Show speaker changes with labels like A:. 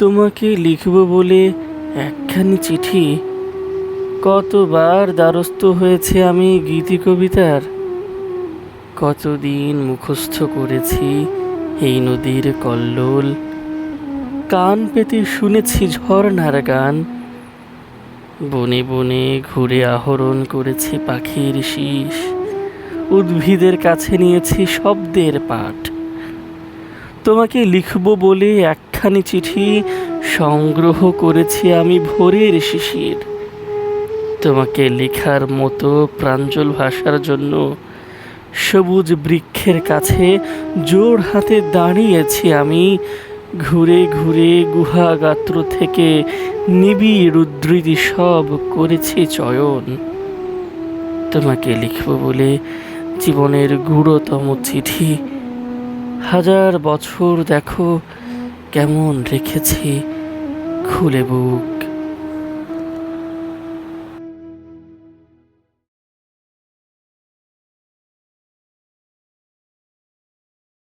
A: তোমাকে লিখব বলে একখানি চিঠি। কতবার দ্বারস্থ হয়েছে আমি গীতি কবিতার। কতদিন মুখস্থ করেছি এই নদীর কল্লোল। কান পেতে শুনেছি ঝর্ণার গান। বনে বনে ঘুরে আহরণ করেছি পাখির শীষ। উদ্ভিদের কাছে নিয়েছি শব্দের পাঠ। তোমাকে লিখব বলে একখানি চিঠি সংগ্রহ করেছি আমি ভোরের শিশির তোমাকে লেখার মতো প্রাঞ্জল ভাষার জন্য সবুজ বৃক্ষের কাছে জোর হাতে দাঁড়িয়েছি আমি, ঘুরে ঘুরে গুহাগাত্র থেকে নিবিড় উদ্ধৃতি সব করেছি চয়ন। তোমাকে লিখব বলে জীবনের গূঢ়তম চিঠি হাজার বছর দেখো কেমন রেখেছি খুলে বুক।